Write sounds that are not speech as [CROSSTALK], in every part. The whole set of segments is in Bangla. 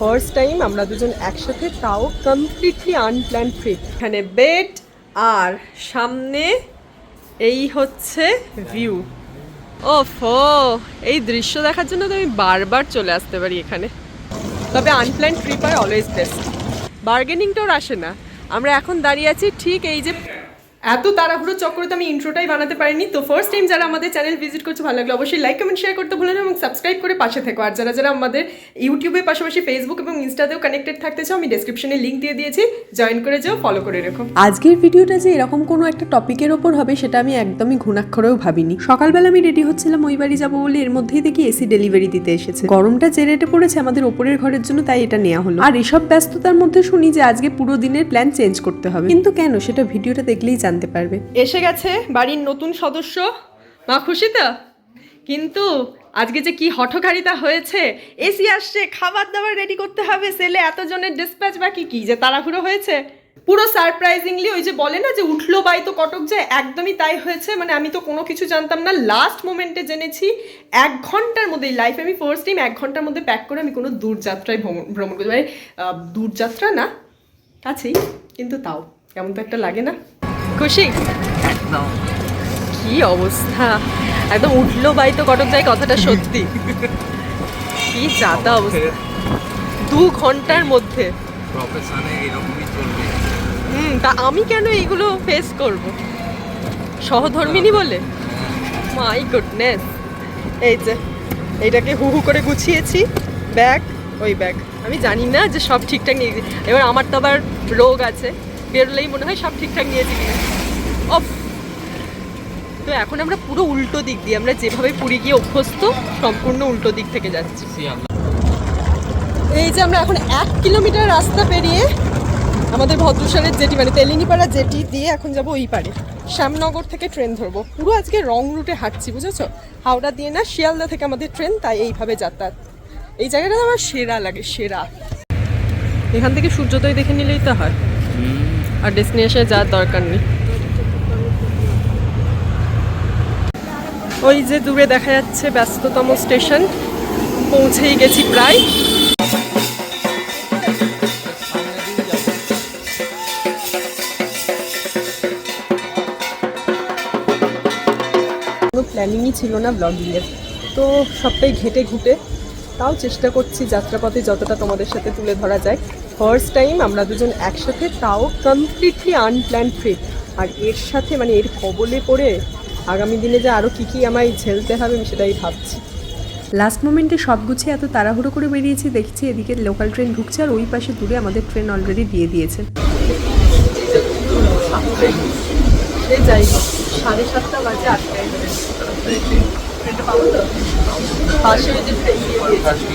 ফার্স্ট টাইম আমরা দুজন একসাথে তাও কমপ্লিটলি আনপ্ল্যান ট্রিপ এখানে বেড আর সামনে এই হচ্ছে ভিউ ওফো, এই দৃশ্য দেখার জন্য তো আমি বারবার চলে আসতে পারি এখানে। তবে আনপ্ল্যান ট্রিপ আর অলওয়েজ বেস্ট বার্গেনিংটাও আসে না। আমরা এখন দাঁড়িয়ে আছি ঠিক এই যে এত তাড়াহুড়ো চক্করে তো আমি ইন্ট্রোটাই বানাতে পারিনি। তো ফার্স্ট টাইম যারা আমাদের চ্যানেল ভিজিট করছে, ভালো লাগল অবশ্যই লাইক কমেন্ট শেয়ার করতে ভুলেন না এবং সাবস্ক্রাইব করে পাশে থেকো। আর যারা যারা আমাদের ইউটিউবের পাশাপাশি ফেসবুক এবং ইনস্টাতেও কানেক্টেড থাকতে চাও, আমি ডেসক্রিপশনে লিঙ্ক দিয়ে দিয়েছি। জয়েন করে যাও ফলো করে রেখো। আজকের ভিডিওটা যে এরকম কোনো একটা টপিকের ওপর হবে, সেটা আমি একদমই ঘুণাক্ষরেও ভাবিনি। সকালবেলা আমি রেডি হচ্ছিলাম, ওই বাড়ি যাব বলে এর মধ্যেই দেখি এসি ডেলিভারি দিতে এসেছে। গরমটা যে রেটে পড়েছে, আমাদের ওপরের ঘরের জন্য তাই এটা নেওয়া হলো। আর এসব ব্যস্ততার মধ্যে শুনি যে আজকে পুরো দিনের প্ল্যান চেঞ্জ করতে হবে। কিন্তু কেন? সেটা ভিডিওটা দেখলেই জানতে পারবে। এসে গেছে বাড়ির নতুন সদস্য। মা খুশি তো? কিন্তু আজকে যে কি হঠকারিতা হয়েছে, এসি আসছে, খাবার দাবার রেডি করতে হবে সেলে এতজনের ডিসপ্যাচ বাকি কি যে তাড়াহুড়ো হয়েছে? পুরো সারপ্রাইজিংলি ওই যে বলে না যে উঠল বাই তো কটক যায়, একদমই তাই হয়েছে। মানে আমি তো কোনো কিছু জানতাম না। লাস্ট মোমেন্টে জেনেছি, এক ঘণ্টার মধ্যে লাইফে আমি ফার্স্ট টাইম এক ঘণ্টার মধ্যে প্যাক করে আমি কোনো দূরযাত্রায় ভ্রমণ ভ্রমণ করতে পারি দূরযাত্রা না, কাছেই, কিন্তু তাও, কেমন তো একটা লাগে না। খুশি? একদম। কি অবস্থা? একদম উঠল বাই তো কটক যায় কথাটা সত্যি। কি যাতা অবস্থা। দু ঘণ্টার মধ্যে। প্রফেশনে এরকমই চলবে। হুম তা আমি কেন এইগুলো ফেস করব? সহধর্মিনী বলে? মাই গুডনেস এই যে এইটাকে হু হু করে গুছিয়েছি। ব্যাগ ওই ব্যাগ। আমি জানি না যে সব ঠিকঠাক নিয়ে এবার আমার তো আবার রোগ আছে। বেরোলেই মনে হয় সব ঠিকঠাক নিয়েছি কিনা অফ। তো এখন আমরা পুরো উল্টো দিক দিয়ে আমরা যেভাবে পুরী গিয়ে অভ্যস্ত সম্পূর্ণ উল্টো দিক থেকে যাচ্ছি। এই যে আমরা এখন এক কিলোমিটার রাস্তা পেরিয়ে আমাদের ভদ্রসালের জেটি মানে তেলিনিপাড়া জেটি দিয়ে এখন যাব ওই পারে। শ্যামনগর থেকে ট্রেন ধরবো। পুরো আজকে রং রুটে হাঁটছি বুঝেছ? হাওড়া দিয়ে না শিয়ালদা থেকে আমাদের ট্রেন তাই এইভাবে যাতায়াত। এই জায়গাটা আমার সেরা লাগে সেরা। এখান থেকে সূর্যোদয় দেখে নিলেই তো হয়। আর ডেস্টিনেশনে যাওয়ার দরকার নেই। ওই যে দূরে দেখা যাচ্ছে ব্যস্ততম স্টেশন, পৌঁছেই গেছি প্রায়। কোনো প্ল্যানিংই ছিল না ব্লগিংয়ের তো সবটাই ঘেটে ঘুটে, তাও চেষ্টা করছি যাত্রাপথে যতটা তোমাদের সাথে তুলে ধরা যায়। ফার্স্ট টাইম আমরা দুজন একসাথে তাও কমপ্লিটলি আনপ্ল্যান ট্রিপ আর এর সাথে মানে এর কবলে পড়ে আগামী দিনে যে আরও কী কী আমায় ঝেলতে হবে আমি সেটাই ভাবছি। লাস্ট মোমেন্টে সব গুছিয়ে এত তাড়াহুড়ো করে বেরিয়েছি দেখছি এদিকে লোকাল ট্রেন ঢুকছে আর ওই পাশে দূরে আমাদের ট্রেন অলরেডি দিয়ে দিয়েছে। যাই হোক সাড়ে সাতটা বাজে আটটায়। ট্রেনটা পাবো তো পাশে যে ট্রেন দিয়ে দিয়েছে।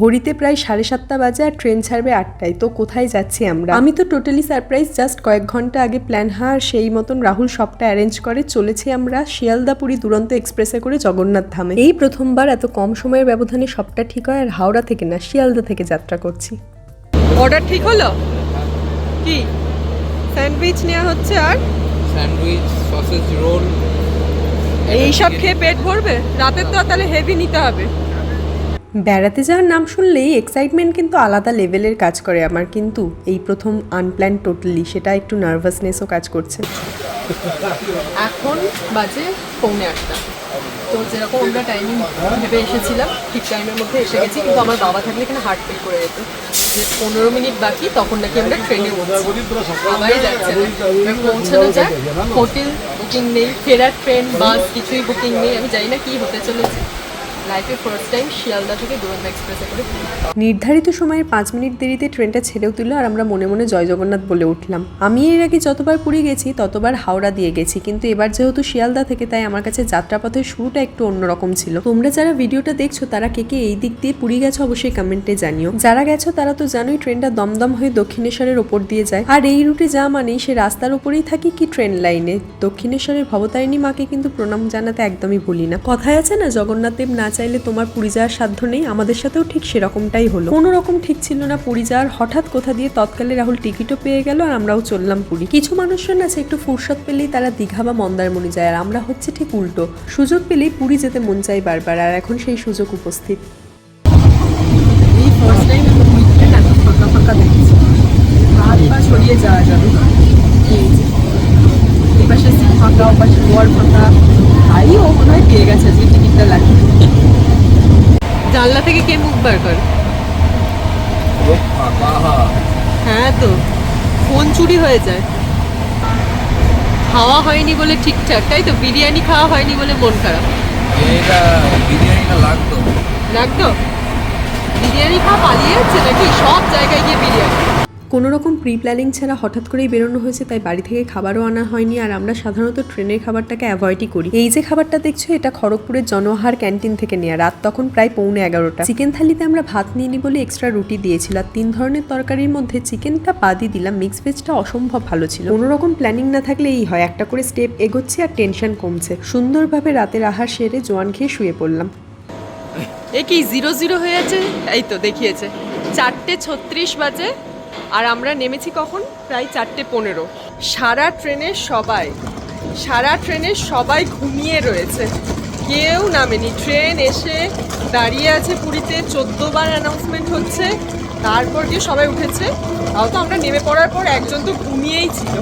ঘড়িতে প্রায় সাড়ে সাতটা বাজে আর ট্রেন ছাড়বে আটটায়। তো কোথায় যাচ্ছি আমরা? আমি তো টোটালি সারপ্রাইজ জাস্ট কয়েক ঘণ্টা আগে প্ল্যান হার সেই মতন রাহুল সবটা অ্যারেঞ্জ করে চলেছি আমরা শিয়ালদাপুরি দুরন্ত এক্সপ্রেসে করে জগন্নাথ ধামে। এই প্রথমবার এত কম সময়ের ব্যবধানে সবটা ঠিক হয় আর হাওড়া থেকে না শিয়ালদা থেকে যাত্রা করছি। অর্ডার ঠিক হলো? কি? স্যান্ডউইচ নেওয়া হচ্ছে আর? স্যান্ডউইচ সসেজ রোল এইসব খেয়ে পেট ভরবে? রাতের তো আর তাহলে হেভি নিতে হবে। বেড়াতে যাওয়ার নাম শুনলেই এক্সাইটমেন্ট কিন্তু আলাদা লেভেলের কাজ করে আমার কিন্তু। এই প্রথম আনপ্ল্যান টোটালি সেটা একটু নার্ভাসনেসও কাজ করছে। এখন বাজে পৌনে আটটা। তো যেরকম আমরা টাইমিং ভেবে এসেছিলাম, ঠিক টাইমের মধ্যে এসে গেছি, কিন্তু আমার বাবা থাকলে এখানে হার্ট ফেল করে যেত। যে পনেরো মিনিট বাকি, তখন নাকি আমরা ট্রেনে বাবাই যাচ্ছে পৌঁছানো যাক হোটেল বুকিং নেই, ফেরার ট্রেন বাস কিছুই বুকিং নেই, আমি জানি না কি হতে চলেছে। লাইফে ফার্স্ট টাইম শিয়ালদা থেকে দুরন্ত এক্সপ্রেসে করে নির্ধারিত সময়ের পাঁচ মিনিট দেরিতে ট্রেনটা ছেড়েও তুললো আর আমরা মনে মনে জয় জগন্নাথ বলে উঠলাম। আমি এর আগে যতবার পুরী গেছি, ততবার হাওড়া দিয়ে গেছি, কিন্তু এবার যেহেতু শিয়ালদা থেকে, তাই আমার কাছে যাত্রাপথের শুরুটা একটু অন্যরকম ছিল। তোমরা যারা ভিডিওটা দেখছ, তারা কে কে এই দিক দিয়ে পুরী গেছো অবশ্যই কমেন্টে জানিও। যারা গেছো, তারা তো জানোই ট্রেনটা দমদম হয়ে দক্ষিণেশ্বরের ওপর দিয়ে যায়। আর এই রুটে যা মানেই সে রাস্তার উপরেই থাকি কি ট্রেন লাইনে। দক্ষিণেশ্বরের ভবতারিণী মাকে কিন্তু প্রণাম জানাতে একদমই ভুলি না। কথায় আছে না, জগন্নাথ দেব না চাইলে তোমার পুরী যাওয়ার সাধ্য নেই, আমাদের সাথেও ঠিক সেরকমটাই হলো। কোনো রকম ঠিক ছিল না পুরী যাওয়ার, হঠাৎ কোথা দিয়ে তৎকালে রাহুল টিকিটও পেয়ে গেল আর আমরাও চললাম পুরী। কিছু মানুষজন আছে একটু ফুরসত পেলেই তারা দীঘা বা মন্দারমণি যায় আর আমরা হচ্ছে ঠিক উল্টো। সুযোগ পেলেই পুরী যেতে মন চাই বারবার আর এখন সেই সুযোগ উপস্থিত। ছড়িয়ে যাওয়া যাবে এই যে এই পাশে সিট ফাঁকা ও পাশে লোয়ার ফাঁকা। তাই ও মনে হয় পেয়ে গেছে যে টিকিটটা লাগে জানলা থেকে কে মুখ বার করে? হ্যাঁ তো ফোন চুরি হয়ে যায়। খাওয়া হয়নি বলে ঠিকঠাক তাই তো? বিরিয়ানি খাওয়া হয়নি বলে মন খারাপ। এটা বিরিয়ানিটা লাগতো? লাগতো? বিরিয়ানি খাওয়া পালিয়ে যাচ্ছে নাকি? সব জায়গায় গিয়ে বিরিয়ানি। কোনো রকম প্রি প্ল্যানিং ছাড়া হঠাৎ করেই বেরোনো হয়েছে, তাই বাড়ি থেকে খাবারও আনা হয়নি। আর আমরা সাধারণত ট্রেনের খাবারটাকে অ্যাভয়েডই করি। এই যে খাবারটা দেখছ, এটা খড়গপুরের জনহার ক্যান্টিন থেকে নেওয়া রাত তখন প্রায় পৌনে এগারোটা। চিকেন থালিতে আমরা ভাত নিইনি বলে এক্সট্রা রুটি দিয়েছিল। আর তিন ধরনের তরকারির মধ্যে চিকেনটা বাদই দিলাম। মিক্স ভেজটা অসম্ভব ভালো ছিল। কোনো রকম প্ল্যানিং না থাকলে এই হয়। একটা করে স্টেপ এগোচ্ছে আর টেনশন কমছে। সুন্দরভাবে রাতের আহার সেরে জোয়ান খেয়ে শুয়ে পড়লাম। এ কি জিরো জিরো হয়ে আছে? এই তো দেখিয়েছে। চারটে ছত্রিশ বাজে। আর আমরা নেমেছি কখন? প্রায় চারটে পনেরো। সারা ট্রেনে সবাই, সারা ট্রেনে সবাই ঘুমিয়ে রয়েছে। কেউ নামেনি। ট্রেন এসে দাঁড়িয়ে আছে পুরীতে। চোদ্দবার অ্যানাউন্সমেন্ট হচ্ছে। তারপর গিয়ে সবাই উঠেছে। তাও তো আমরা নেমে পড়ার পর একজন তো ঘুমিয়েই ছিল।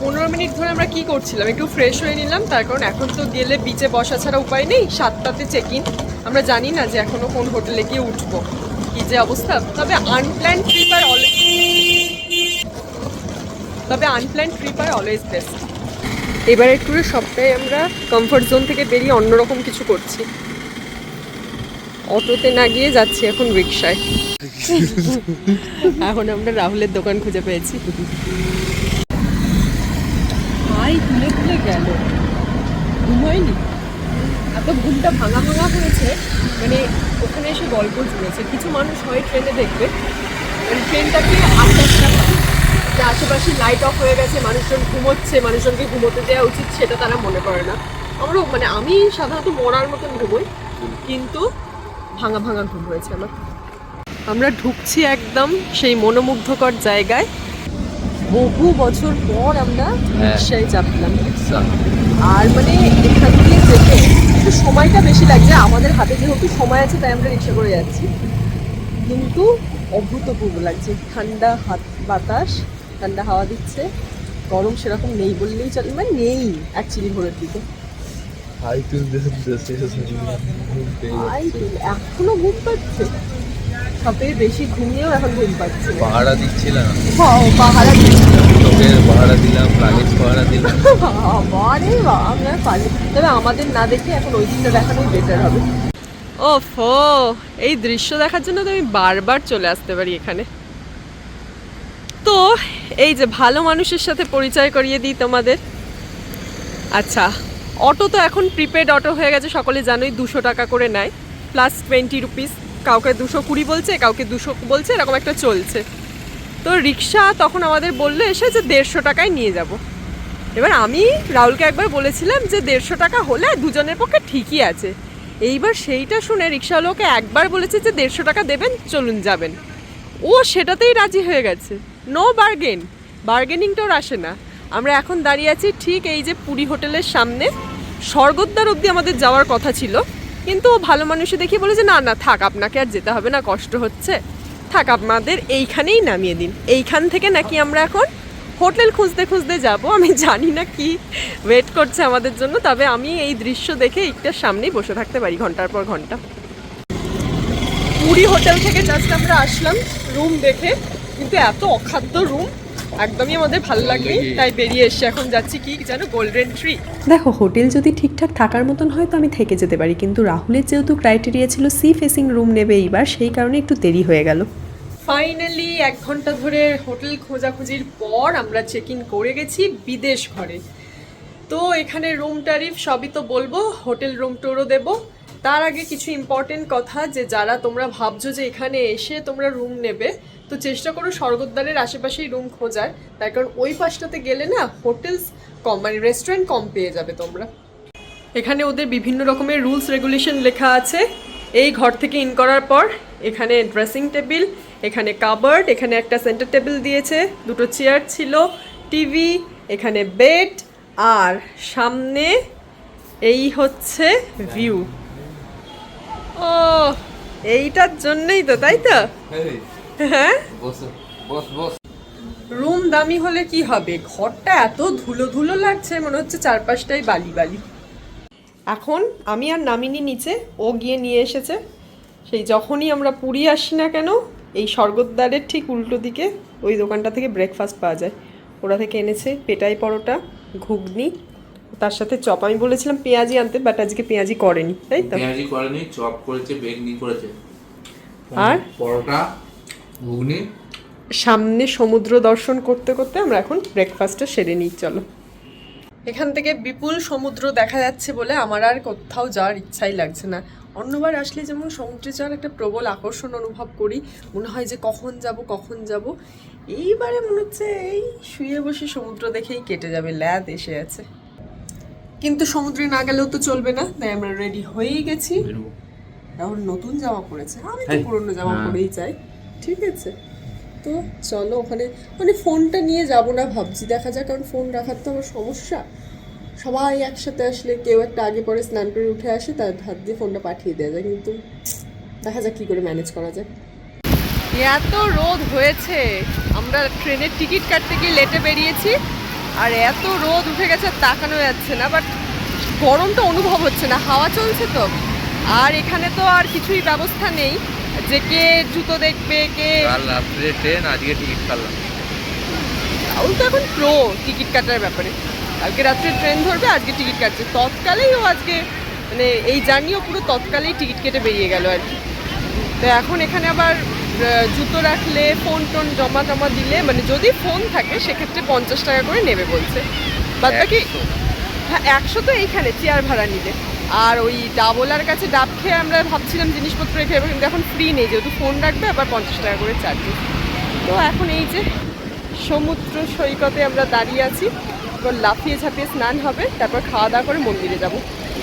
পনেরো মিনিট ধরে আমরা কি করছিলাম? একটু ফ্রেশ হয়ে নিলাম। তার কারণ এখন তো গেলে বিচে বসা ছাড়া উপায় নেই। সাতটাতে চেক ইন আমরা জানি না যে এখনও কোন হোটেলে গিয়ে উঠবো। কি যে অবস্থা? তবে আনপ্ল্যান ট্রিপ আর তবে আনপ্ল্যান ট্রিপ আর অলওয়েজ বেস্ট এবার একটু সবটাই আমরা কমফর্ট জোন থেকে বেরিয়ে অন্যরকম কিছু করছি। অটোতে না গিয়ে যাচ্ছি এখন রিক্সায় [LAUGHS] এখন আমরা রাহুলের দোকান খুঁজে পেয়েছি। ভাই তুলে তুলে গেল। ঘুমোয়নি? এত ঘুমটা ভাঙা ভাঙা হয়েছে মানে ওখানে এসে গল্প জুড়েছে কিছু মানুষ হয় ট্রেনে দেখবে মানে ট্রেনটাকে আস্তে যে আশেপাশে লাইট অফ হয়ে গেছে মানুষজন ঘুমোচ্ছে মানুষজনকে ঘুমোতে দেওয়া উচিত সেটা তারা মনে করে না। আমারও মানে আমি সাধারণত মরার মতন ঘুমোই কিন্তু ভাঙা ভাঙা ঘুম হয়েছে আমার। আমরা ঢুকছি একদম সেই মনোমুগ্ধকর জায়গায়। বহু বছর পর আমরা হ্যাঁ। রিক্সায় চাপলাম। আর মানে এখান থেকে যেতে একটু সময়টা বেশি লাগছে। আমাদের হাতে যেহেতু সময় আছে তাই আমরা রিক্সা করে যাচ্ছি। কিন্তু অভূতপূর্ব লাগছে। ঠান্ডা হাত বাতাস ঠান্ডা হাওয়া দিচ্ছে। গরম সেরকম নেই বললেই চলে মানে নেই অ্যাকচুয়ালি ভোরের দিকে। এখনও ঘুম পাচ্ছে। সবথেকে বেশি ঘুমিয়েও এখন ঘুম পাচ্ছে। পাহাড়া দিচ্ছিলাম। বাহ, পাহারা দিচ্ছে। পাহাড়া দিলাম লাগেজ পাহাড়া দিলাম। বাবারে বাবা আমরা পারি তবে আমাদের না দেখে এখন ওই দিনটা দেখানোই বেটার হবে। ও ফো এই দৃশ্য দেখার জন্য তো আমি বারবার চলে আসতে পারি এখানে। তো এই যে ভালো মানুষের সাথে পরিচয় করিয়ে দিই তোমাদের। আচ্ছা অটো তো এখন প্রিপেড অটো হয়ে গেছে সকলে জানোই দুশো টাকা করে নেয় প্লাস টোয়েন্টি রুপিস কাউকে দুশো কুড়ি বলছে কাউকে দুশো বলছে এরকম একটা চলছে। তো রিক্সা তখন আমাদের বলল, এসে যে দেড়শো টাকায় নিয়ে যাব। এবার আমি রাহুলকে একবার বলেছিলাম যে দেড়শো টাকা হলে দুজনের পক্ষে ঠিকই আছে। এইবার সেইটা শুনে রিক্সাওয়ালাকে একবার বলেছে যে দেড়শো টাকা দেবেন, চলুন যাবেন। ও সেটাতেই রাজি হয়ে গেছে। নো বার্গেন বার্গেনিংটাও আসে না। আমরা এখন দাঁড়িয়ে আছি ঠিক এই যে পুরী হোটেলের সামনে। স্বর্গদ্বার অবধি আমাদের যাওয়ার কথা ছিল। কিন্তু ও ভালো মানুষে দেখি বলে যে না না, থাক, আপনাকে আর যেতে হবে না, কষ্ট হচ্ছে। থাক আমাদের এইখানেই নামিয়ে দিন। এইখান থেকে নাকি আমরা এখন হোটেল খুঁজতে খুঁজতে যাব। আমি জানি না কি ওয়েট করছে আমাদের জন্য, তবে আমি এই দৃশ্য দেখে একটার সামনেই বসে থাকতে পারি ঘণ্টার পর ঘণ্টা। পুরী হোটেল থেকে জাস্ট আমরা আসলাম রুম দেখে। কিন্তু এত অখাদ্য রুম একদমই আমাদের ভালো লাগবে তাই বেরিয়ে এসে এখন যাচ্ছি কি যেন গোল্ডেন ট্রি দেখো হোটেল যদি ঠিকঠাক থাকার মতন হয় তো আমি থেকে যেতে পারি কিন্তু রাহুলের যেহেতু ক্রাইটেরিয়া ছিল সি ফেসিং রুম নেবে এইবার সেই কারণে একটু দেরি হয়ে গেল। ফাইনালি এক ঘণ্টা ধরে হোটেল খোঁজাখুঁজির পর আমরা চেক ইন করে গেছি বিদেশ ঘরে। তো এখানে রুম ট্যারিফ সবই তো বলব হোটেল রুম টুরও দেবো। তার আগে কিছু ইম্পর্টেন্ট কথা যে যারা তোমরা ভাবছ যে এখানে এসে তোমরা রুম নেবে, তো চেষ্টা করো স্বর্গদ্বারের আশেপাশেই রুম খোঁজার। তার কারণ ওই পাশটাতে গেলে না হোটেলস কম মানে রেস্টুরেন্ট কম পেয়ে যাবে তোমরা। এখানে ওদের বিভিন্ন রকমের রুলস রেগুলেশন লেখা আছে। এই ঘর থেকে ইন করার পর এখানে ড্রেসিং টেবিল এখানে কাবার্ড এখানে একটা সেন্টার টেবিল দিয়েছে। দুটো চেয়ার ছিল টিভি এখানে বেড আর সামনে এই হচ্ছে ভিউ ও এইটার জন্যই তো তাই তো? হ্যাঁ? রুম দামি হলে কি হবে? ঘরটা এত ধুলো ধুলো লাগছে মনে হচ্ছে চারপাশটাই বালি বালি। এখন আমি আর নামিনি নিচে ও গিয়ে নিয়ে এসেছে। সেই যখনই আমরা পুরী আসি না কেন এই স্বর্গদ্বারের ঠিক উল্টো দিকে ওই দোকানটা থেকে ব্রেকফাস্ট পাওয়া যায়। ওরা থেকে এনেছে পেটাই পরোটা ঘুগনি তার সাথে চপ। আমি বলেছিলাম পেঁয়াজি আনতে বাট আজকে পেঁয়াজি করেনি তাই তো? পেঁয়াজি করেনি চপ করেছে বেগনি করেছে। আর? পরোটা ঘুগনি। সামনে সমুদ্র দর্শন করতে করতে আমরা এখন ব্রেকফাস্টটা সেরে নিই চলো। এখান থেকে বিপুল সমুদ্র দেখা যাচ্ছে বলে আমার আর কোথাও যাওয়ার ইচ্ছাই লাগছে না। অন্যবার আসলে যেমন সমুদ্রে যাওয়ার একটা প্রবল আকর্ষণ অনুভব করি মনে হয় যে কখন যাব কখন যাব। এইবারে মনে হচ্ছে এই শুয়ে বসে সমুদ্র দেখেই কেটে যাবে ল্যাদ এসে আছে। কিন্তু সমুদ্রে না গেলেও তো চলবে না। তাই আমরা রেডি হয়েই গেছি। এখন নতুন জামা পড়েছে। আমি তো হ্যাঁ। পুরনো জামা হ্যাঁ। পরেই চাই ঠিক আছে। তো চলো ওখানে মানে ফোনটা নিয়ে যাব না ভাবছি। দেখা যাক কারণ ফোন রাখার তো আমার সমস্যা। সবাই একসাথে আসলে কেউ একটা আগে পরে স্নান করে উঠে আসে তার হাত দিয়ে ফোনটা পাঠিয়ে দেওয়া যায়। কিন্তু দেখা যাক কী করে ম্যানেজ করা যায়। এত রোদ হয়েছে। আমরা ট্রেনের টিকিট কাটতে গিয়ে লেটে বেরিয়েছি। আর এত রোদ উঠে গেছে তাকানো যাচ্ছে না বাট গরমটা অনুভব হচ্ছে না হাওয়া চলছে তো। আর এখানে তো আর কিছুই ব্যবস্থা নেই যে কে জুতো দেখবে কে রাত্রে ট্রেন আজকে টিকিট কাটলাম। রাহুল তো এখন প্রো টিকিট কাটার ব্যাপারে। কালকে রাত্রে ট্রেন ধরবে আজকে টিকিট কাটছে। তৎকালেই ও আজকে মানে এই জার্নিও পুরো তৎকালেই টিকিট কেটে বেরিয়ে গেল আর কি। তো এখন এখানে আবার জুতো রাখলে ফোন টোন জমা টমা দিলে মানে যদি ফোন থাকে সেক্ষেত্রে পঞ্চাশ টাকা করে নেবে বলছে। বাদ বাকি হ্যাঁ একশো তো এইখানে চেয়ার ভাড়া নিলে। আর ওই ডাবলার কাছে ডাব খেয়ে আমরা ভাবছিলাম জিনিসপত্র রেখে যাব কিন্তু এখন ফ্রি নেই যেহেতু ফোন রাখবে আবার পঞ্চাশ টাকা করে চার্জেস তো এখন এই যে সমুদ্র সৈকতে আমরা দাঁড়িয়ে আছি এবার লাফিয়ে ঝাঁপিয়ে স্নান হবে তারপর খাওয়া দাওয়া করে মন্দিরে যাব।